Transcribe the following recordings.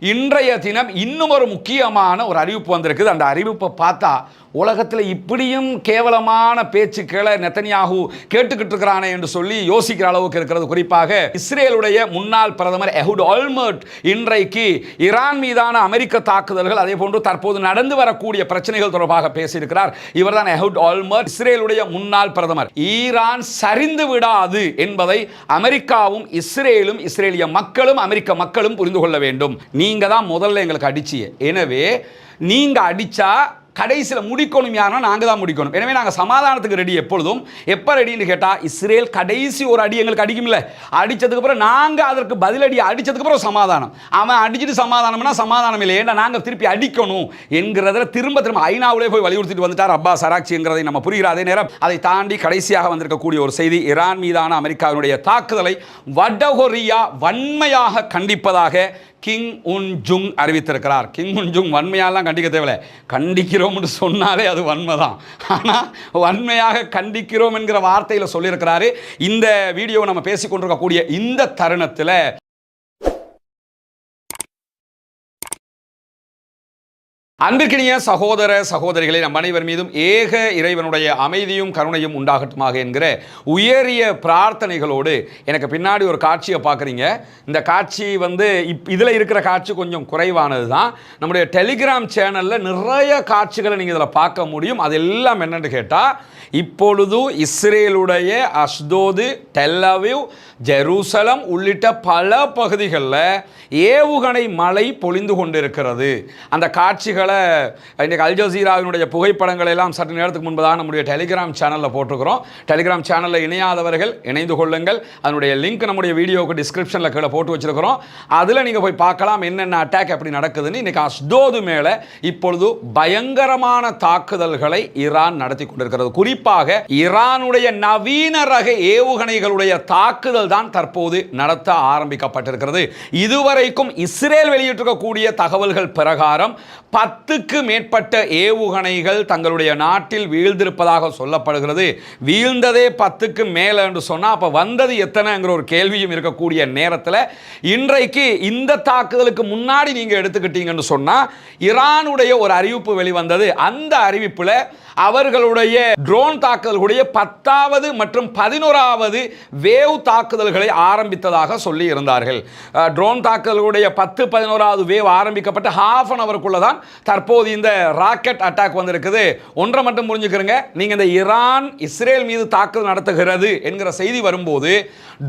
இன்றைய தினம் இன்னும் ஒரு முக்கியமான ஒரு அறிவிப்பு வந்திருக்குது. அந்த அறிவிப்பை பார்த்தா உலகத்தில் இப்படியும் கேவலமான பேச்சுக்களை நெத்தனியாகு கேட்டுக்கிட்டு இருக்கிறானே என்று சொல்லி யோசிக்கிற அளவுக்கு இருக்கிறது. குறிப்பாக இஸ்ரேலுடைய முன்னாள் பிரதமர் எஹுட் ஆல்மர்ட் இன்றைக்கு ஈரான் மீதான அமெரிக்க தாக்குதல்கள் அதே போன்று தற்போது நடந்து வரக்கூடிய பிரச்சனைகள் தொடர்பாக பேசியிருக்கிறார். இவர்தான் எஹுட் ஆல்மர்ட் இஸ்ரேலுடைய முன்னாள் பிரதமர். ஈரான் சரிந்து விடாது என்பதை அமெரிக்காவும் இஸ்ரேலும் இஸ்ரேலிய மக்களும் அமெரிக்க மக்களும் புரிந்து கொள்ள வேண்டும். நீங்கள் தான் முதல்ல எங்களுக்கு அடிச்சிய. எனவே நீங்கள் அடித்தா கடைசியில் முடிக்கணும் யாருன்னா நாங்கள் தான் முடிக்கணும். எனவே நாங்கள் சமாதானத்துக்கு ரெடி எப்பொழுதும். எப்போ ரெடின்னு கேட்டால் இஸ்ரேல் கடைசி ஒரு அடி எங்களுக்கு அடிக்கும்ல. அடித்ததுக்கப்புறம் நாங்கள் அதற்கு பதிலடி அடித்ததுக்கப்புறம் சமாதானம். அவன் அடிச்சுட்டு சமாதானம்னா சமாதானம் இல்லை. ஏன்னா நாங்கள் திருப்பி அடிக்கணும் என்கிறதில் திரும்ப திரும்ப ஐநாவிலே போய் வலியுறுத்திட்டு வந்துட்டார். அப்பா சராட்சிங்கிறதை நம்ம புரிகிற அதே நேரம் அதை தாண்டி கடைசியாக வந்திருக்கக்கூடிய ஒரு செய்தி ஈரான் மீதான அமெரிக்காவினுடைய தாக்குதலை வடகொரியா வன்மையாக கண்டிப்பதாக கிங் உன் ஜுங் அறிவித்திருக்கிறார். கிங் உன் ஜுங் வன்மையாலாம் கண்டிக்க தேவையில்லை. கண்டிக்கிறோம்னு சொன்னாலே அது வன்மை தான் ஆனால் வன்மையாக கண்டிக்கிறோம் என்கிற வார்த்தையில் சொல்லியிருக்கிறாரு. இந்த வீடியோவை நம்ம பேசிக்கொண்டிருக்கக்கூடிய இந்த தருணத்தில் அன்பிற்கினிய சகோதர சகோதரிகளை நம் அனைவர் மீதும் ஏக இறைவனுடைய அமைதியும் கருணையும் உண்டாகட்டுமாக என்கிற உயரிய பிரார்த்தனைகளோடு எனக்கு பின்னாடி ஒரு காட்சியை பார்க்குறீங்க. இந்த காட்சி வந்து இப் இதில் இருக்கிற காட்சி கொஞ்சம் குறைவானது தான். நம்முடைய டெலிகிராம் சேனலில் நிறைய காட்சிகளை நீங்கள் இதில் பார்க்க முடியும். அது எல்லாம் என்னென்னு கேட்டால் இப்பொழுது இஸ்ரேலுடைய அஸ்தோது டெல்லவிவ் ஜெருசலம் உள்ளிட்ட பல பகுதிகளில் ஏவுகணை மலை பொழிந்து கொண்டிருக்கிறது. அந்த காட்சிகளை இன்றைக்கு அல்ஜசீராவினுடைய புகைப்படங்களை எல்லாம் சற்று நேரத்துக்கு முன்பதாக நம்முடைய டெலிகிராம் சேனலில் போட்டிருக்கிறோம். டெலிகிராம் சேனலில் இணையாதவர்கள் இணைந்து கொள்ளுங்கள். அதனுடைய லிங்க் நம்முடைய வீடியோவுக்கு டிஸ்கிரிப்ஷனில் கீழே போட்டு வச்சிருக்கிறோம். அதில் நீங்கள் போய் பார்க்கலாம் என்னென்ன அட்டாக் எப்படி நடக்குதுன்னு. இன்றைக்கி அஸ்தோது மேலே இப்பொழுது பயங்கரமான தாக்குதல்களை ஈரான் நடத்தி கொண்டிருக்கிறது. குறிப்பாக குறிப்பாக ஈரானுடைய நவீன ரக ஏவுகணைகளுடைய தாக்குதல் தான் தற்போது நடத்த ஆரம்பிக்கப்பட்டிருக்கிறது. இதுவரைக்கும் இஸ்ரேல் வெளியிட்டிருக்கக்கூடிய தகவல்கள் பிரகாரம் பத்துக்கு மேற்பட்ட ஏவுகணைகள் தங்களுடைய நாட்டில் வீழ்ந்திருப்பதாக சொல்லப்படுகிறது. வீழ்ந்ததே பத்துக்கு மேலே என்று சொன்னால் அப்போ வந்தது எத்தனைங்கிற ஒரு கேள்வியும் இருக்கக்கூடிய நேரத்தில் இன்றைக்கு இந்த தாக்குதலுக்கு முன்னாடி நீங்கள் எடுத்துக்கிட்டீங்கன்னு சொன்னால் ஈரானுடைய ஒரு அறிவிப்பு வெளிவந்தது. அந்த அறிவிப்பில் அவர்களுடைய ட்ரோன் தாக்குதல்களுடைய பத்தாவது மற்றும் பதினோராவது வேவ் தாக்குதல்களை ஆரம்பித்ததாக சொல்லி இருந்தார்கள் ட்ரோன் தாக்குதல்களுடைய பத்து பதினோராவது வேவ் ஆரம்பிக்கப்பட்டு ஹாஃப் அன் அவருக்குள்ள தான் தற்போது இந்த ராக்கெட் அட்டாக் வந்திருக்குது. ஒன்றை மட்டும் புரிஞ்சுக்கிறங்க. நீங்கள் இந்த ஈரான் இஸ்ரேல் மீது தாக்குதல் நடத்துகிறது என்கிற செய்தி வரும்போது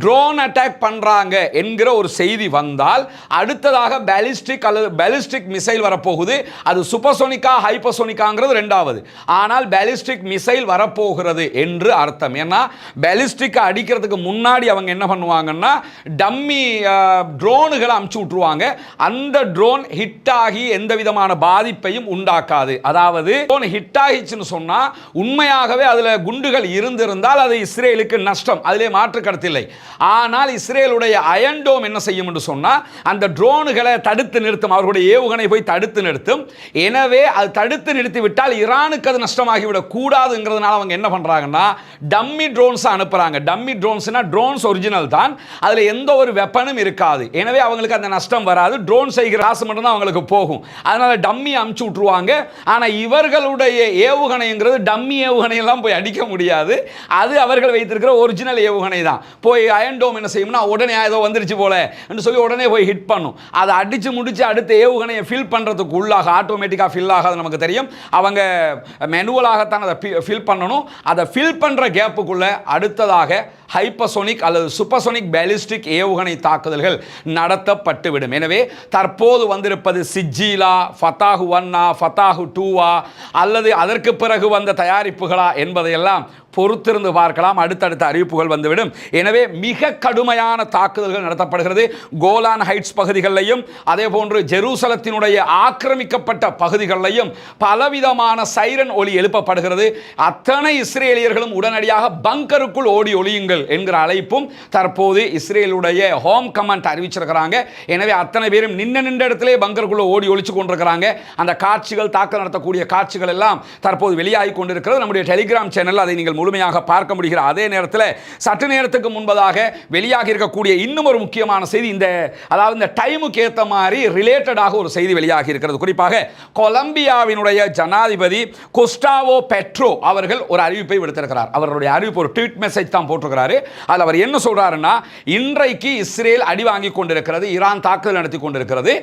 ட்ரோன் அட்டாக் பண்ணுறாங்க என்கிற ஒரு செய்தி வந்தால் அடுத்ததாக பேலிஸ்டிக் அல்லது பேலிஸ்டிக் மிசைல் வரப்போகுது. அது சூப்பர்சோனிக்கா ஹைப்பர்சோனிக்காங்கிறது ரெண்டாவது. ஆனால் பேலிஸ்டிக் மிசைல் வரப்போகிறது என்று அர்த்தம். ஏன்னா பேலிஸ்டிக்கை அடிக்கிறதுக்கு முன்னாடி அவங்க என்ன பண்ணுவாங்கன்னா டம்மி ட்ரோனுகளை அமுச்சு விட்ருவாங்க அந்த ட்ரோன் ஹிட் ஆகி எந்த விதமான பாதிப்பையும் உண்டாக்காது. அதாவது ட்ரோன் ஹிட் ஆகிச்சுன்னு சொன்னால் உண்மையாகவே அதில் குண்டுகள் இருந்திருந்தால் அது இஸ்ரேலுக்கு நஷ்டம். அதிலே மாற்று கருத்தில்லை ஆனால் இஸ்ரேலுடைய அயன்டோம் என்ன செய்யும் என்று சொன்னால் அந்த ட்ரோனுகளை தடுத்து நிறுத்தும். அவர்களுடைய ஏவுகணை போய் தடுத்து நிறுத்தும். எனவே அது தடுத்து நிறுத்தி விட்டால் ஈரானுக்கு அது நஷ்டம் நஷ்டமாகிவிடக் கூடாதுங்கிறதுனால அவங்க என்ன பண்ணுறாங்கன்னா டம்மி ட்ரோன்ஸை அனுப்புகிறாங்க டம்மி ட்ரோன்ஸ்னால் ட்ரோன்ஸ் ஒரிஜினல் தான். அதில் எந்த ஒரு வெப்பனும் இருக்காது. எனவே அவங்களுக்கு அந்த நஷ்டம் வராது. ட்ரோன் செய்கிற காசு மட்டும்தான் அவங்களுக்கு போகும். அதனால் டம்மி அமுச்சு விட்ருவாங்க ஆனால் இவர்களுடைய ஏவுகணைங்கிறது டம்மி ஏவுகணையெல்லாம் போய் அடிக்க முடியாது. அது அவர்கள் வைத்திருக்கிற ஒரிஜினல் ஏவுகணை தான். போய் அயன்டோம் என்ன செய்யும்னா உடனே ஏதோ வந்துருச்சு போல என்று சொல்லி உடனே போய் ஹிட் பண்ணும். அதை அடித்து முடித்து அடுத்த ஏவுகணையை ஃபில் பண்ணுறதுக்கு உள்ளாக ஆட்டோமேட்டிக்காக ஃபில் ஆகாது நமக்கு தெரியும். அவங்க மெனு மெனுவலாகத்தான் அதை ஃபில் பண்ணணும். அதை ஃபில் பண்ணுற கேப்புக்குள்ள அடுத்ததாக ஹைப்பசோனிக் அல்லது சூப்பர்சோனிக் பேலிஸ்டிக் ஏவுகணை தாக்குதல்கள் நடத்தப்பட்டுவிடும். எனவே தற்போது வந்திருப்பது சிஜிலா ஃபத்தாகு ஒன்னா ஃபத்தாகு டூவா அல்லது அதற்கு பிறகு வந்த தயாரிப்புகளா என்பதையெல்லாம் பொறுத்திருந்து பார்க்கலாம். அடுத்தடுத்த அறிவிப்புகள் வந்துவிடும். எனவே மிக கடுமையான தாக்குதல்கள் நடத்தப்படுகிறது. கோலான் ஹைட்ஸ் பகுதிகளிலையும் அதே போன்று ஜெருசலத்தினுடைய ஆக்கிரமிக்கப்பட்ட பகுதிகளிலையும் பலவிதமான சைரன் ஒளி எழுப்பப்படுகிறது. அத்தனை இஸ்ரேலியர்களும் உடனடியாக பங்கருக்குள் ஓடி ஒளியுங்கள். இஸ்ரேல் என்கிற அழைப்பும் தற்போது இஸ்ரேலுடைய ஹோம் கமாண்ட் அறிவிச்சிருக்கிறாங்க. எனவே அத்தனை பேரும் நின்று நின்ற இடத்திலே பங்கருக்குள்ளே ஓடி ஒழிச்சு கொண்டிருக்கிறாங்க. அந்த காட்சிகள் தாக்க நடத்தக்கூடிய காட்சிகள் எல்லாம் தற்போது வெளியாகி கொண்டிருக்கிறது. நம்முடைய டெலிகிராம் சேனல் அதை நீங்கள் முழுமையாக பார்க்க முடிகிற அதே நேரத்தில் சற்று நேரத்துக்கு முன்பதாக வெளியாகி இருக்கக்கூடிய இன்னும் ஒரு முக்கியமான செய்தி இந்த அதாவது இந்த டைமுக்கு ஏற்ற மாதிரி ரிலேட்டடாக ஒரு செய்தி வெளியாகி இருக்கிறது. குறிப்பாக கொலம்பியாவினுடைய ஜனாதிபதி குஸ்டாவோ பெட்ரோ அவர்கள் ஒரு அறிவிப்பை விடுத்திருக்கிறார். அவருடைய அறிவிப்பு ஒரு ட்வீட் மெசேஜ் தான் போட்டிருக்கிறார். அதில் அவர் என்ன சொல்கிறாருன்னா இன்றைக்கு இஸ்ரேல் அடி வாங்கி கொண்டிருக்கிறது ஈரான் தாக்குதல் நடத்தி கொண்டிருக்கிறது.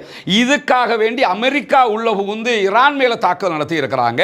இதுக்காக வேண்டி அமெரிக்கா உள்ள புகுந்து ஈரான் மேலே தாக்குதல் நடத்தி இருக்கிறாங்க.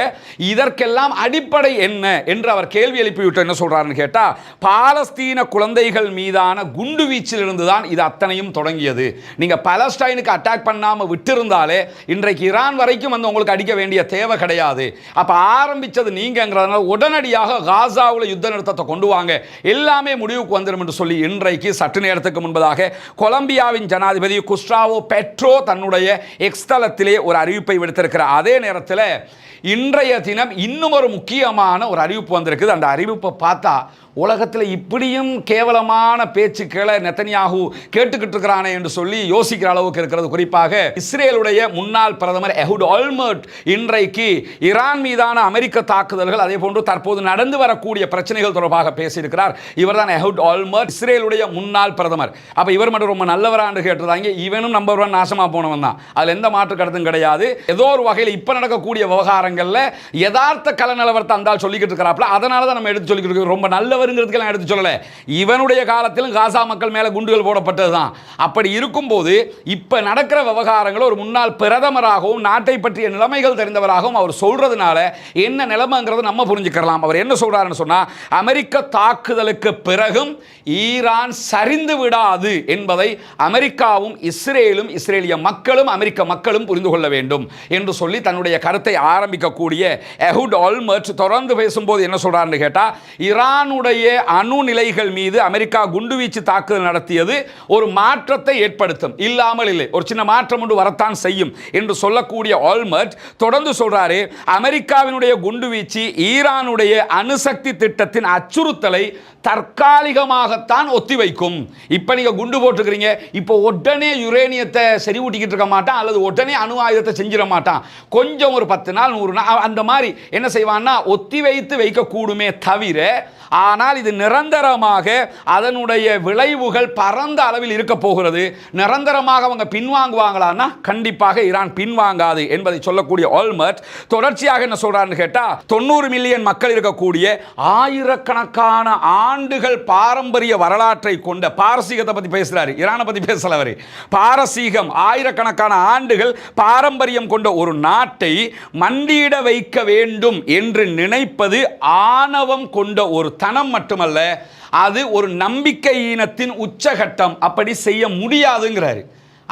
இதற்கெல்லாம் அடிப்படை என்ன என்று அவர் கேள்வி எழுப்பிவிட்டு என்ன சொல்கிறாருன்னு கேட்டால் பாலஸ்தீன குழந்தைகள் மீதான குண்டு வீச்சிலிருந்து தான் இது அத்தனையும் தொடங்கியது. நீங்கள் பலஸ்டைனுக்கு அட்டாக் பண்ணாமல் விட்டிருந்தாலே இன்றைக்கு ஈரான் வரைக்கும் வந்து உங்களுக்கு அடிக்க வேண்டிய தேவை கிடையாது. அப்போ ஆரம்பித்தது நீங்கங்கிறதுனால உடனடியாக காசாவில் யுத்த நிறுத்தத்தை கொண்டு வாங்க. எல்லாமே முடிவுக்கு வந்துடும் என்று சொல்லி இன்றைக்கு சற்று நேரத்துக்கு முன்பதாக கொலம்பியாவின் ஜனாதிபதி குஸ்ட்ராவோ பெட்ரோ தன்னுடைய எக்ஸ்தலத்திலே ஒரு அறிவிப்பை விடுத்திருக்கிறார். அதே நேரத்தில் இன்றைய தினம் இன்னும் ஒரு முக்கியமான ஒரு அறிவிப்பு வந்திருக்குது. அந்த அறிவிப்பை பார்த்தா உலகத்தில் இப்படியும் கேவலமான பேச்சுக்களை நெத்தனியாகு கேட்டுக்கிட்டு இருக்கிறானே என்று சொல்லி யோசிக்கிற அளவுக்கு இருக்கிறது. குறிப்பாக இஸ்ரேலுடைய முன்னாள் பிரதமர் எஹுட் ஆல்மர்ட் இன்றைக்கு ஈரான் மீதான அமெரிக்க தாக்குதல்கள் அதே போன்று தற்போது நடந்து வரக்கூடிய பிரச்சனைகள் தொடர்பாக பேசியிருக்கிறார். இவர் தான் எஹுட் ஆல்மர்ட் இஸ்ரேலுடைய முன்னாள் பிரதமர். அப்போ இவர் மட்டும் ரொம்ப நல்லவரான்னு கேட்டிருந்தாங்க. இவனும் நம்பர் ஒன் நாசமாக போனவன் தான். அதில் எந்த மாற்று கருத்தும் கிடையாது. ஏதோ ஒரு வகையில் இப்போ நடக்கக்கூடிய விவகாரங்களில் யதார்த்த கல நிலவரத்தை அந்தால் சொல்லிக்கிட்டு இருக்கிறாப்புல. அதனால தான் நம்ம எடுத்து சொல்லிக்கிட்டு ரொம்ப ரொம்ப நல்லவருங்கிறதுக்கெல்லாம் எடுத்து சொல்லலை. இவனுடைய காலத்திலும் காசா மக்கள் மேலே குண்டுகள் போடப்பட்டது தான் அப்படி இருக்கும்போது இப்போ நடக்கிற விவகாரங்கள் ஒரு முன்னாள் பிரதமராகவும் நாட்டை பற்றிய நிலைமைகள் தெரிந்தவராகவும் அவர் சொல்கிறதுனால என்ன நிலைமைங்கிறத நம்ம புரிஞ்சுக்கலாம் அவர் என்ன சொல்கிறாருன்னு சொன்னால் அமெரிக்க தாக்குதலுக்கு பிறகும் ஈரான் சரிந்து விடாது என்பதை அமெரிக்காவும் இஸ்ரேலும் இஸ்ரேலிய மக்களும் அமெரிக்க மக்களும் புரிந்து கொள்ள வேண்டும் என்று சொல்லி தன்னுடைய கருத்தை ஆரம்பிக்கக்கூடிய எஹுட் ஆல்மர்ட் தொடர்ந்து பேசும்போது என்ன சொல்றாருன்னு கேட்டால் ஈரானுடைய அணு நிலைகள் மீது அமெரிக்கா குண்டுவீச்சு தாக்குதல் நடத்தியது ஒரு மாற்றத்தை ஏற்படுத்தும். இல்லாமல் இல்லை. ஒரு சின்ன மாற்றம் ஒன்று வரத்தான் செய்யும் என்று சொல்லக்கூடிய ஆல்மர்ட் தொடர்ந்து சொல்றாரு அமெரிக்காவினுடைய குண்டுவீச்சு ஈரானுடைய அணுசக்தி திட்டத்தின் அச்சுறுத்தலை தற்காலிகமாகத்தான் ஒத்திவைக்கும். இப்போ நீங்க குண்டு போட்டுக்கிறீங்க இப்போ உடனே யுரேனியத்தை சரி ஊட்டிக்கிட்டு இருக்க மாட்டான் அல்லது உடனே அணு ஆயுதத்தை செஞ்சிட மாட்டான். கொஞ்சம் ஒரு பத்து நாள் நூறு நாள் அந்த மாதிரி என்ன செய்வான்னா ஒத்தி வைத்து வைக்கக்கூடுமே தவிர ஆனால் இது நிரந்தரமாக அதனுடைய விளைவுகள் பரந்த அளவில் இருக்க போகிறது. நிரந்தரமாக அவங்க பின்வாங்குவாங்களான்னா கண்டிப்பாக ஈரான் பின்வாங்காது என்பதை சொல்லக்கூடிய ஆல்மர்ட் தொடர்ச்சியாக என்ன சொல்றாருன்னு கேட்டா தொண்ணூறு மில்லியன் மக்கள் இருக்கக்கூடிய ஆயிரக்கணக்கான ஆண்டுகள் பாரம்பரிய வரலாற்றை கொண்ட பாரசீகத்தை பத்தி பேசுறாரு. ஈரானை பத்தி பேசல அவர். பாரசீகம் ஆயிரக்கணக்கான ஆண்டுகள் பாரம்பரியம் கொண்ட ஒரு நாட்டை மண்டியிட வைக்க வேண்டும் என்று நினைப்பது ஆணவம் கொண்ட ஒரு தனம் மட்டுமல்ல அது ஒரு நம்பிக்கையினத்தின் உச்சகட்டம். அப்படி செய்ய முடியாதுங்கிறாரு.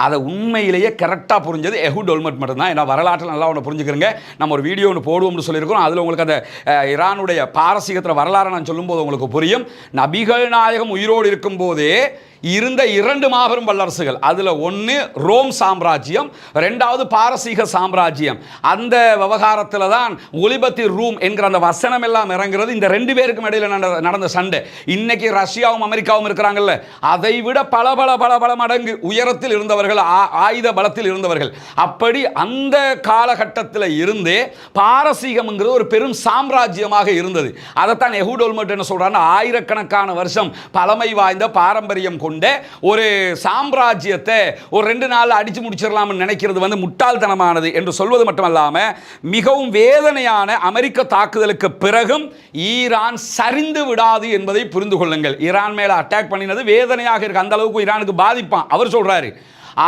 அதை உண்மையிலேயே கரெக்டாக புரிஞ்சது எஹுட் ஒல்மட் மட்டும்தான். ஏன்னா வரலாற்றில் நல்லா ஒன்று புரிஞ்சுக்கிறங்க. நம்ம ஒரு வீடியோ ஒன்று போடுவோம்னு சொல்லியிருக்கோம் அதில் உங்களுக்கு அந்த இரானுடைய ஈரானுடைய பாரசீகத்தில் வரலாறு நான் சொல்லும்போது உங்களுக்கு புரியும். நபிகள் நாயகம் உயிரோடு இருக்கும்போதே இருந்த இரண்டு மாபெரும் வல்லரசுகள். அதில் ஒன்று ரோம் சாம்ராஜ்யம் ரெண்டாவது பாரசீக சாம்ராஜ்யம். அந்த விவகாரத்தில் தான் ஒலிபத்தி ரூம் என்கிற அந்த வசனம் எல்லாம் இறங்குறது. இந்த ரெண்டு பேருக்கும் இடையில் நடந்த- நடந்த சண்டை. இன்னைக்கு ரஷ்யாவும் அமெரிக்காவும் இருக்கிறாங்கல்ல அதை விட பல பல பல பல மடங்கு உயரத்தில் இருந்தவர்கள் ஆ- ஆயுத பலத்தில் இருந்தவர்கள். அப்படி அந்த காலகட்டத்தில் இருந்தே பாரசீகம்ங்கிறது ஒரு பெரும் சாம்ராஜ்யமாக இருந்தது. அதைத்தான் எஹூட் என்ன சொல்றாருன்னா ஆயிரக்கணக்கான வருஷம் பழமை வாய்ந்த பாரம்பரியம் கொண்டு ஒரு சாம்ராஜ்யத்தை ஒரு ரெண்டு நாள் அடித்து முடிச்சிடலாம்னு நினைக்கிறது வந்து முட்டாள்தனமானது என்று சொல்வது மட்டுமல்லாமல் மிகவும் வேதனையான அமெரிக்க தாக்குதலுக்கு பிறகும் ஈரான் சரிந்து விடாது என்பதை புரிந்து கொள்ளுங்கள். ஈரான் மேலே அட்டாக் பண்ணினது வேதனையாக இருக்கு. அந்த அளவுக்கு ஈரானுக்கு பாதிப்பான். அவர் சொல்கிறாரு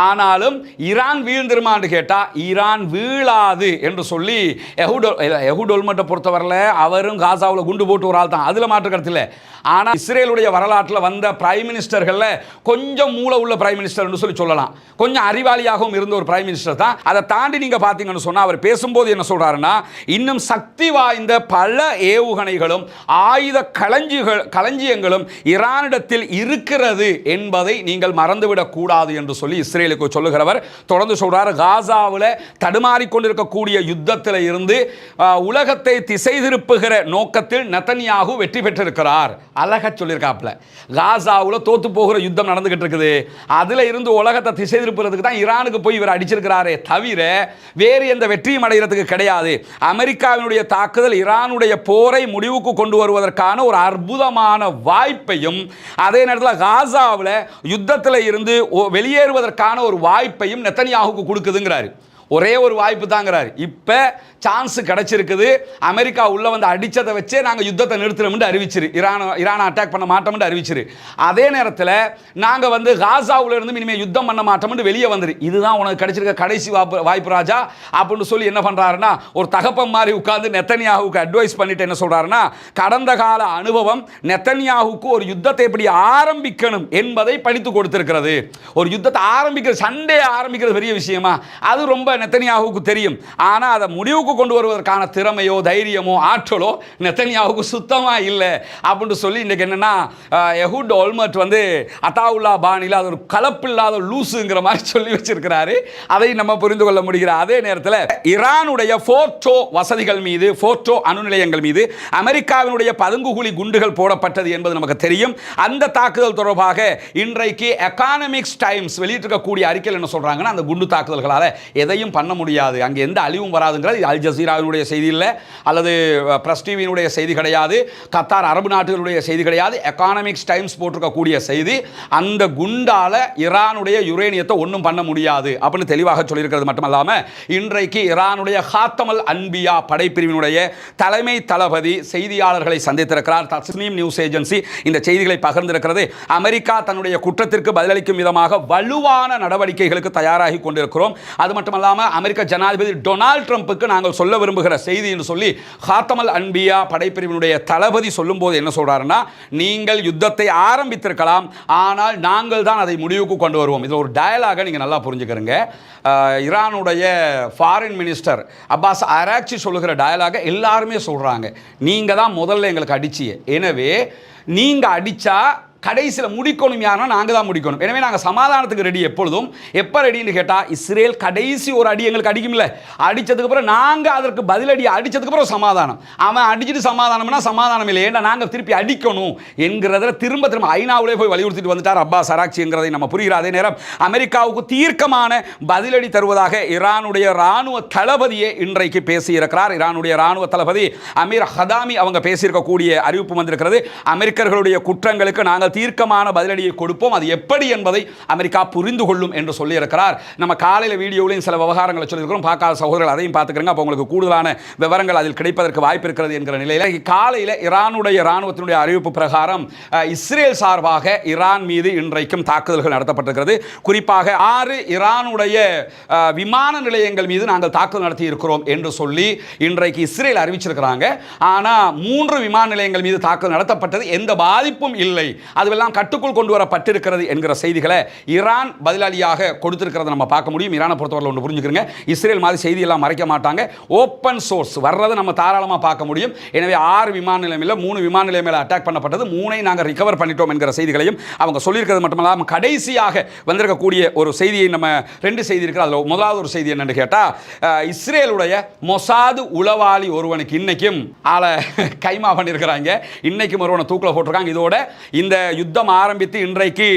ஆனாலும் ஈரான் வீழ்ந்திருமான்னு கேட்டால் ஈரான் வீழாது என்று சொல்லி எஹுடோ எஹுட் ஒல்மட்டை பொறுத்தவரையில் அவரும் காசாவில் குண்டு போட்டு ஒரு ஆள் தான் அதில் மாற்று கருத்து இல்லை. ஆனால் இஸ்ரேலுடைய வரலாற்றில் வந்த பிரைம் மினிஸ்டர்களில் கொஞ்சம் மூளை உள்ள பிரைம் மினிஸ்டர்னு சொல்லி சொல்லலாம். கொஞ்சம் அறிவாளியாகவும் இருந்த ஒரு பிரைம் மினிஸ்டர் தான். அதை தாண்டி நீங்கள் பார்த்தீங்கன்னு சொன்னால் அவர் பேசும்போது என்ன சொல்கிறாருன்னா இன்னும் சக்தி வாய்ந்த பல ஏவுகணைகளும் ஆயுத களஞ்சிகள் களஞ்சியங்களும் ஈரானிடத்தில் இருக்கிறது என்பதை நீங்கள் மறந்துவிடக்கூடாது என்று சொல்லி இஸ்ரேல் இஸ்ரேலுக்கு சொல்லுகிறவர் தொடர்ந்து சொல்கிறார் காசாவில் தடுமாறிக் கொண்டிருக்கக்கூடிய யுத்தத்தில் இருந்து உலகத்தை திசை திருப்புகிற நோக்கத்தில் நத்தனியாகு வெற்றி பெற்றிருக்கிறார். அழகா சொல்லியிருக்காப்ல காசாவில் தோத்து போகிற யுத்தம் நடந்துகிட்டு இருக்குது. அதில் இருந்து உலகத்தை திசை திருப்புறதுக்கு தான் ஈரானுக்கு போய் இவர் அடிச்சிருக்கிறாரே தவிர வேறு எந்த வெற்றியும் அடைகிறதுக்கு கிடையாது. அமெரிக்காவினுடைய தாக்குதல் ஈரானுடைய போரை முடிவுக்கு கொண்டு வருவதற்கான ஒரு அற்புதமான வாய்ப்பையும் அதே நேரத்தில் காசாவில் யுத்தத்தில் இருந்து வெளியேறுவதற்கான ஒரு வாய்ப்பையும் நெத்தனியாவுக்கு கொடுக்குதுங்கிறாரு. ஒரே ஒரு வாய்ப்பு தாங்கிறாரு. இப்போ சான்ஸ் கிடச்சிருக்குது. அமெரிக்கா உள்ளே வந்து அடித்ததை வச்சே நாங்கள் யுத்தத்தை நிறுத்தணும்னு அறிவிச்சிரு. ஈரான் ஈரானை அட்டாக் பண்ண மாட்டோம்னு அறிவிச்சிரு. அதே நேரத்தில் நாங்கள் வந்து காசாவுல இருந்து இனிமேல் யுத்தம் பண்ண மாட்டோம்னு வெளியே வந்துரு. இதுதான் உனக்கு கிடைச்சிருக்க கடைசி வாய்ப்பு வாய்ப்பு ராஜா அப்படின்னு சொல்லி என்ன பண்ணுறாருன்னா ஒரு தகப்பம் மாதிரி உட்காந்து நெத்தனியாவுக்கு அட்வைஸ் பண்ணிட்டு என்ன சொல்கிறாருன்னா கடந்த கால அனுபவம் நெத்தனியாவுக்கு ஒரு யுத்தத்தை எப்படி ஆரம்பிக்கணும் என்பதை படித்து கொடுத்திருக்கிறது. ஒரு யுத்தத்தை ஆரம்பிக்கிறது சண்டே ஆரம்பிக்கிறது பெரிய விஷயமா? அது ரொம்ப நெத்தனியாவுக்கு தெரியும். ஆனால் அதை முடிவுக்கு கொண்டு வருவதற்கான திறமையோ தைரியமோ ஆற்றலோ நெத்தனியாவுக்கு சுத்தமாக இல்லை. அப்படின்னு சொல்லி இன்றைக்கி என்னென்னா எஹூட் ஒல்மர்ட் வந்து அத்தாவுல்லா பாணியில் அது ஒரு கலப்பில்லாத லூசுங்கிற மாதிரி சொல்லி வச்சிருக்கிறாரு. அதை நம்ம புரிந்து கொள்ள முடிகிற அதே நேரத்தில் ஈரானுடைய ஃபோர்டோ வசதிகள் மீது ஃபோர்டோ அணு நிலையங்கள் மீது அமெரிக்காவினுடைய பதுங்குகுழி குண்டுகள் போடப்பட்டது என்பது நமக்கு தெரியும். அந்த தாக்குதல் தொடர்பாக இன்றைக்கு எக்கானமிக்ஸ் டைம்ஸ் வெளியிட்டிருக்கக்கூடிய அறிக்கையில் என்ன சொல்றாங்கன்னா அந்த குண்டு தாக்குதல்களால் எதையும் பண்ண முடியாது. அங்கே எந்த அழிவும் வராதுங்கிறது அல் ஜசீராவினுடைய செய்தி இல்லை அல்லது பிரஸ் டிவியினுடைய செய்தி கிடையாது. கத்தார் அரபு நாடுகளுடைய செய்தி கிடையாது. எக்கானமிக்ஸ் டைம்ஸ் போட்டிருக்கக்கூடிய செய்தி அந்த குண்டால ஈரானுடைய யுரேனியத்தை ஒன்றும் பண்ண முடியாது அப்படின்னு தெளிவாக சொல்லியிருக்கிறது மட்டுமல்லாமல் இன்றைக்கு ஈரானுடைய ஹாத்தமல் அன்பியா படைப்பிரிவினுடைய தலைமை தளபதி செய்தியாளர்களை சந்தித்திருக்கிறார். தஸ்னீம் நியூஸ் ஏஜென்சி இந்த செய்திகளை பகிர்ந்திருக்கிறது. அமெரிக்கா தன்னுடைய குற்றத்திற்கு பதிலளிக்கும் விதமாக வலுவான நடவடிக்கைகளுக்கு தயாராகி கொண்டிருக்கிறோம். அது மட்டுமல்லாமல் அமெரிக்க ஜனாதிபதி டொனால்ட் ட்ரம்ப்புக்கு நாங்கள் சொல்ல விரும்புகிற செய்தி என்று சொல்லி ஹாத்தமல் அன்பியா படைப்பிரிவினுடைய தளபதி சொல்லும்போது என்ன சொல்கிறாருன்னா நீங்கள் யுத்தத்தை ஆரம்பித்திருக்கலாம் ஆனால் நாங்கள் தான் அதை முடிவுக்கு கொண்டு வருவோம். இதில் ஒரு டயலாக நீங்கள் நல்லா புரிஞ்சுக்கிறீங்க. ஈரானுடைய ஃபாரின் மினிஸ்டர் அப்பாஸ் அராக்சி சொல்லுகிற டயலாக எல்லாருமே சொல்கிறாங்க நீங்கள் தான் முதல்ல எங்களுக்கு அடிச்சியே. எனவே நீங்கள் அடித்தா கடைசியில் முடிக்கணும் யாருன்னா நாங்கள் தான் முடிக்கணும். எனவே நாங்கள் சமாதானத்துக்கு ரெடி எப்பொழுதும். எப்போ ரெடின்னு கேட்டால் இஸ்ரேல் கடைசி ஒரு அடி எங்களுக்கு அடிக்கும்ல. அடித்ததுக்கப்புறம் நாங்கள் அதற்கு பதிலடி அடித்ததுக்கப்புறம் சமாதானம். அவன் அடிச்சிட்டு சமாதானம்னா சமாதானம் இல்லை. ஏன்னா நாங்கள் திருப்பி அடிக்கணும் என்கிறத திரும்ப திரும்ப ஐநாவிலே போய் வலியுறுத்திட்டு வந்துட்டார் அப்பா சராட்சிங்கிறதை நம்ம புரிகிற அதே நேரம் அமெரிக்காவுக்கு தீர்க்கமான பதிலடி தருவதாக ஈரானுடைய ராணுவ தளபதியே இன்றைக்கு பேசியிருக்கிறார். ஈரானுடைய ராணுவ தளபதி அமீர் ஹதாமி அவங்க பேசியிருக்கக்கூடிய அறிவிப்பு வந்திருக்கிறது. அமெரிக்கர்களுடைய குற்றங்களுக்கு நாங்கள் தீர்க்கமான பதிலடியை கொடுப்போம். அது எப்படி என்பதை அமெரிக்கா புரிந்து கொள்ளும் என்று சொல்லியிருக்கிறார். நம்ம காலையில் வீடியோவிலையும் சில விவகாரங்களை சொல்லியிருக்கிறோம். பார்க்காத சகோதரர்கள் அதையும் பார்த்துக்கிறங்க. அப்போ உங்களுக்கு கூடுதலான விவரங்கள் அதில் கிடைப்பதற்கு வாய்ப்பு இருக்கிறது என்கிற நிலையில் காலையில் ஈரானுடைய இராணுவத்தினுடைய அறிவிப்பு பிரகாரம் இஸ்ரேல் சார்பாக ஈரான் மீது இன்றைக்கும் தாக்குதல்கள் நடத்தப்பட்டிருக்கிறது. குறிப்பாக ஆறு ஈரானுடைய விமான நிலையங்கள் மீது நாங்கள் தாக்குதல் நடத்தி இருக்கிறோம் என்று சொல்லி இன்றைக்கு இஸ்ரேல் அறிவிச்சிருக்கிறாங்க. ஆனால் மூன்று விமான நிலையங்கள் மீது தாக்குதல் நடத்தப்பட்டது. எந்த பாதிப்பும் இல்லை. அதுவெல்லாம் கட்டுக்குள் கொண்டு வரப்பட்டிருக்கிறது என்கிற செய்திகளை ஈரான் பதிலாளியாக கொடுத்திருக்கிறத நம்ம பார்க்க முடியும். ஈரானை பொறுத்தவரை ஒன்று புரிஞ்சுக்கிறங்க. இஸ்ரேல் மாதிரி செய்தியெல்லாம் மறைக்க மாட்டாங்க. ஓப்பன் சோர்ஸ் வர்றதை நம்ம தாராளமாக பார்க்க முடியும். எனவே ஆறு விமான நிலையமில் மூணு விமான நிலையம் மேலே அட்டாக் பண்ணப்பட்டது. மூணை நாங்கள் ரிகவர் பண்ணிட்டோம் என்கிற செய்திகளையும் அவங்க சொல்லியிருக்கிறது மட்டுமல்லாமல் கடைசியாக வந்திருக்கக்கூடிய ஒரு செய்தியை நம்ம ரெண்டு செய்தி இருக்குது அதில் முதலாவது ஒரு செய்தி என்னென்னு கேட்டால் இஸ்ரேலுடைய மொசாது உளவாளி ஒருவனுக்கு இன்னைக்கும் ஆளை கைமா பண்ணியிருக்கிறாங்க இன்னைக்கும் ஒருவனை தூக்கில் போட்டிருக்காங்க. இதோட இந்த யுத்தம் ஆரம்பித்து இன்றைக்கு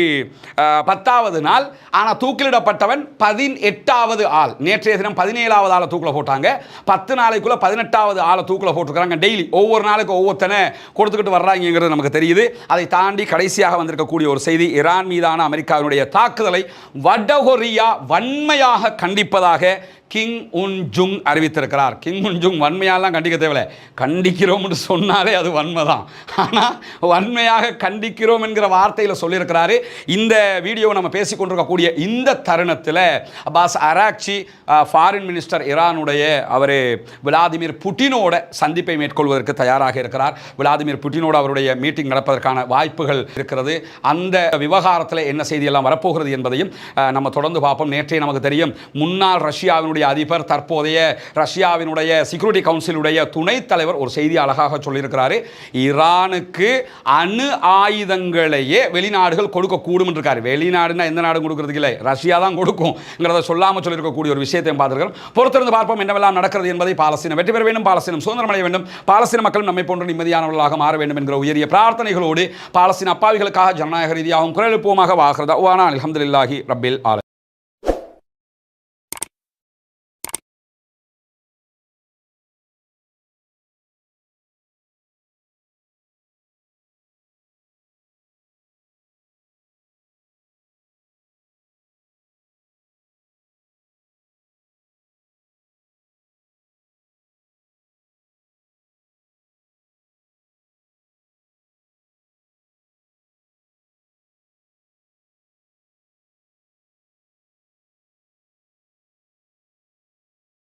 பத்தாவது நாள். ஆனால் தூக்கிலிடப்பட்டவன் பதினெட்டாவது ஆள். நேற்றைய தினம் பதினேழாவது ஆளை தூக்கில் போட்டாங்க. பத்து நாளைக்குள்ளே பதினெட்டாவது ஆளை தூக்கில் போட்டிருக்கிறாங்க டெய்லி. ஒவ்வொரு நாளுக்கு ஒவ்வொருத்தனை கொடுத்துக்கிட்டு வர்றாங்கிறது நமக்கு தெரியுது. அதை தாண்டி கடைசியாக வந்திருக்கக்கூடிய ஒரு செய்தி ஈரான் மீதான அமெரிக்காவினுடைய தாக்குதலை வடகொரியா வன்மையாக கண்டிப்பதாக கிங் உன் ஜுங் அறிவித்திருக்கிறார். கிங் உன் ஜுங் வன்மையாலாம் கண்டிக்க தேவையில்லை. கண்டிக்கிறோம்னு சொன்னாலே அது வன்மை தான் ஆனால் வன்மையாக கண்டிக்கிறோம் என்கிற வார்த்தையில் சொல்லியிருக்கிறாரு. இந்த வீடியோவை நம்ம பேசிக்கொண்டிருக்கக்கூடிய இந்த தருணத்தில் அப்பாஸ் அராக்சி ஃபாரின் மினிஸ்டர் ஈரானுடைய அவர் விளாதிமிர் புட்டினோட சந்திப்பை மேற்கொள்வதற்கு தயாராக இருக்கிறார். விளாதிமிர் புட்டினோட அவருடைய மீட்டிங் நடப்பதற்கான வாய்ப்புகள் இருக்கிறது. அந்த விவகாரத்தில் என்ன செய்தியெல்லாம் வரப்போகிறது என்பதையும் நம்ம தொடர்ந்து பார்ப்போம். நேற்றே நமக்கு தெரியும் முன்னாள் ரஷ்யாவினுடைய ஈரானுடைய அதிபர் தற்போதைய ரஷ்யாவினுடைய செக்யூரிட்டி கவுன்சிலுடைய துணைத் தலைவர் ஒரு செய்தி அழகாக சொல்லியிருக்கிறாரு. ஈரானுக்கு அணு ஆயுதங்களையே வெளிநாடுகள் கொடுக்கக்கூடும் என்று இருக்காரு வெளிநாடுனா எந்த நாடும் கொடுக்கறதுக்கு இல்லை. ரஷ்யா தான் கொடுக்கும்ங்கிறத சொல்லாமல் சொல்லியிருக்கக்கூடிய ஒரு விஷயத்தையும் பார்த்துருக்கிறோம். பொறுத்திருந்து பார்ப்போம் என்னவெல்லாம் நடக்கிறது என்பதை பாலஸ்தீனம். வெற்றி பெற வேண்டும் பாலஸ்தீனம் சுதந்திரம் அடைய வேண்டும். பாலஸ்தீன மக்களும் நம்மை போன்ற நிம்மதியானவர்களாக மாற வேண்டும் என்கிற உயரிய பிரார்த்தனைகளோடு பாலஸ்தீன அப்பாவிகளுக்காக ஜனநாயக ரீதியாகவும் குரல் எழுப்புவோமாக வாகிறதா வானா அலமதுல்லாஹி ரப்பில் ஆல